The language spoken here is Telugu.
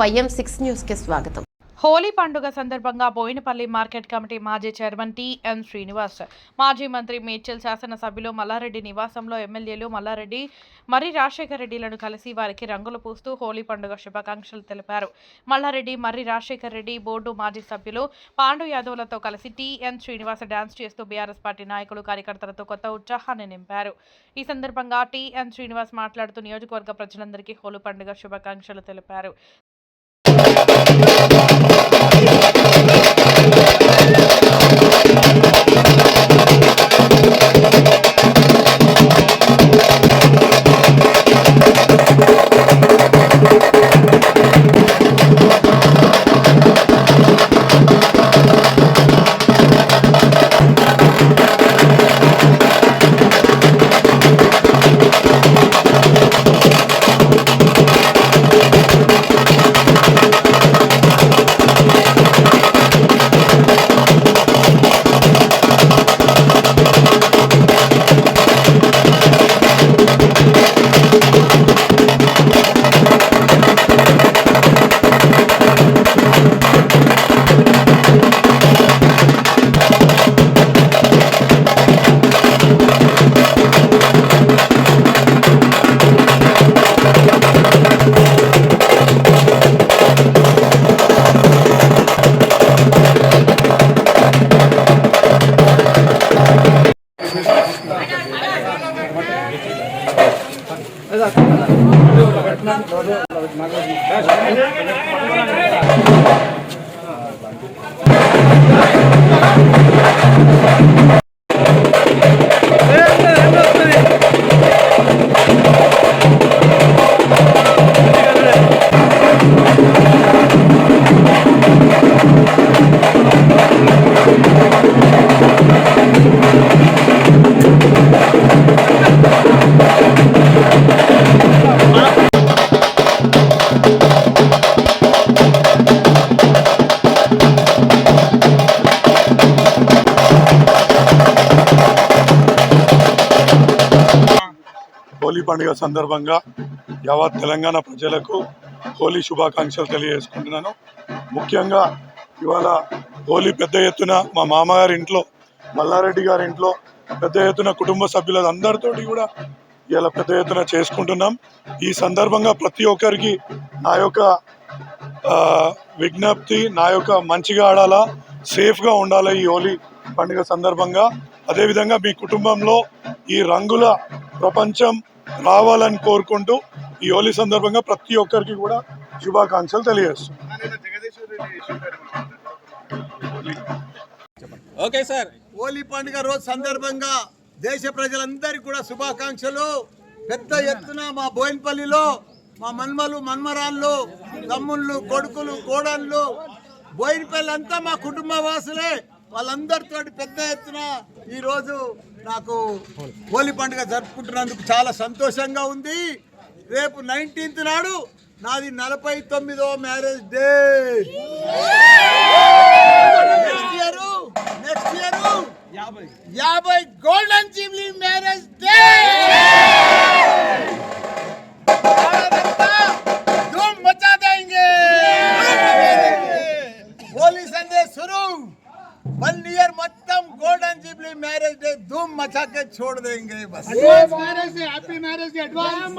వైఎం సిక్స్ న్యూస్కి స్వాగతం. హోలీ పండుగ సందర్భంగా బోయినపల్లి మార్కెట్ కమిటీ మాజీ చైర్మన్ టిఎన్ శ్రీనివాస్ మాజీ మంత్రి మేడ్చల్ శాసనసభ్యులు మల్లారెడ్డి నివాసంలో ఎమ్మెల్యేలు మల్లారెడ్డి మర్రి రాజశేఖర రెడ్డిలను కలిసి వారికి రంగులు పూస్తూ హోలీ పండుగ శుభాకాంక్షలు తెలిపారు. మల్లారెడ్డి మర్రి రాజశేఖర రెడ్డి బోర్డు మాజీ సభ్యులు పాండు యాదవ్లతో కలిసి టిఎన్ శ్రీనివాస్ డాన్స్ చేస్తూ బీఆర్ఎస్ పార్టీ నాయకులు కార్యకర్తలతో కొత్త ఉత్సాహాన్ని నింపారు. ఈ సందర్భంగా టిఎన్ శ్రీనివాస్ మాట్లాడుతూ నియోజకవర్గ ప్రజలందరికీ హోలీ పండుగ శుభాకాంక్షలు తెలిపారు. ಮಾಡಿದ హోలీ పండుగ సందర్భంగా యావత్ తెలంగాణ ప్రజలకు హోలీ శుభాకాంక్షలు తెలియజేసుకుంటున్నాను. ముఖ్యంగా ఇవాళ హోలీ పెద్ద ఎత్తున మా మామగారి ఇంట్లో మల్లారెడ్డి గారి ఇంట్లో పెద్ద ఎత్తున కుటుంబ సభ్యుల అందరితోటి కూడా ఇలా పెద్ద ఎత్తున చేసుకుంటున్నాం. ఈ సందర్భంగా ప్రతి ఒక్కరికి నా యొక్క విజ్ఞప్తి నా యొక్క మంచిగా ఆడాలా సేఫ్గా ఉండాలి ఈ హోలీ పండుగ సందర్భంగా. అదేవిధంగా మీ కుటుంబంలో ఈ రంగుల ప్రపంచం రావాలని కోరుకుంటూ ఈ హోలీ సందర్భంగా ప్రతి ఒక్కరికి కూడా శుభాకాంక్షలు తెలియజేస్తున్నాను ఓకే సార్. హోలీ పండుగ రోజు సందర్భంగా దేశ ప్రజలందరికీ కూడా శుభాకాంక్షలు. పెద్ద ఎత్తున మా బోయినపల్లిలో మా మన్మలు మన్మరాళ్ళు తమ్ముళ్ళు కొడుకులు కోడళ్ళు బోయినపల్లి అంతా మా కుటుంబ వాసులే వాళ్ళందరితో పెద్ద ఎత్తున ఈరోజు నాకు హోలీ పండుగ జరుపుకుంటున్నందుకు చాలా సంతోషంగా ఉంది. రేపు నైన్టీన్త్ నాడు నాది నలభై తొమ్మిదో marriage day. Next year next year యాభై golden jubilee marriage day. Marriage day धूम मचा के छोड़ देंगे बस marriage day happy marriage day advance